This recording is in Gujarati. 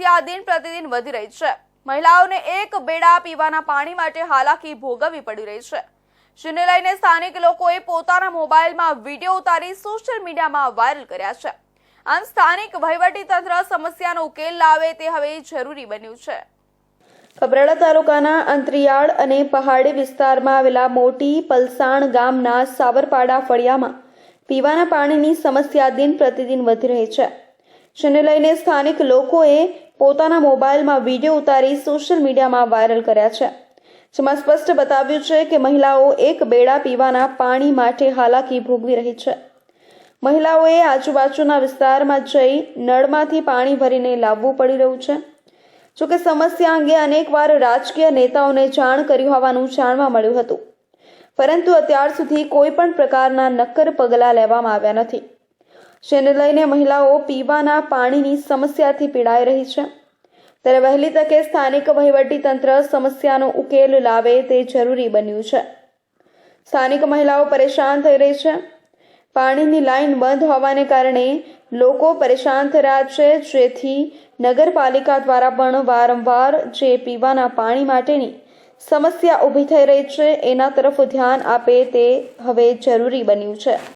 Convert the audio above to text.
સમસ્યા દિન પ્રતિદિન વધી રહી છે. મહિલાઓને એક બેડા પીવાના પાણી માટે હાલાકી ભોગવવી પડી રહી છે. જેને લઈને સ્થાનિક લોકોએ પોતાના મોબાઈલમાં વીડિયો ઉતારી સોશિયલ મીડિયામાં વાયરલ કર્યા છે. આમ સ્થાનિક વહીવટીતંત્ર સમસ્યાનો ઉકેલ લાવે તે હવે જરૂરી બન્યું છે. કપરાડા તાલુકાના અંતરિયાળ અને પહાડી વિસ્તારમાં આવેલા મોટી પલસાણ ગામના સાવરપાડા ફળિયામાં પીવાના પાણીની સમસ્યા દિન પ્રતિદિન વધી રહી છે. જેને લઈને સ્થાનિક લોકોએ પોતાના મોબાઈલમાં વીડિયો ઉતારી સોશિયલ મીડિયામાં વાયરલ કર્યા છે. જેમાં સ્પષ્ટ બતાવ્યું છે કે મહિલાઓ એક બેડા પીવાના પાણી માટે હાલાકી ભોગવી રહી છે. મહિલાઓએ આજુબાજુના વિસ્તારમાં જઈ નળમાંથી પાણી ભરીને લાવવું પડી રહ્યું છે. જોકે સમસ્યા અંગે અનેકવાર રાજકીય નેતાઓને જાણ કરી હોવાનું જાણવા મળ્યું હતું. પરંતુ અત્યાર સુધી કોઈ પણ પ્રકારના નક્કર પગલાં લેવામાં આવ્યા નથી. જેને લઈને મહિલાઓ પીવાના પાણીની સમસ્યાથી પીડાઈ રહી છે. ત્યારે વહેલી તકે સ્થાનિક વહીવટીતંત્ર સમસ્યાનો ઉકેલ લાવે તે જરૂરી બન્યું છે. સ્થાનિક મહિલાઓ પરેશાન થઈ રહી છે. પાણીની લાઈન બંધ હોવાને કારણે લોકો પરેશાન રહ્યા છે, જેથી નગરપાલિકા દ્વારા પણ વારંવાર જે પીવાના પાણી માટેની સમસ્યા ઊભી થઈ રહી છે, એના તરફ ધ્યાન આપે તે હવે જરૂરી બન્યું છે.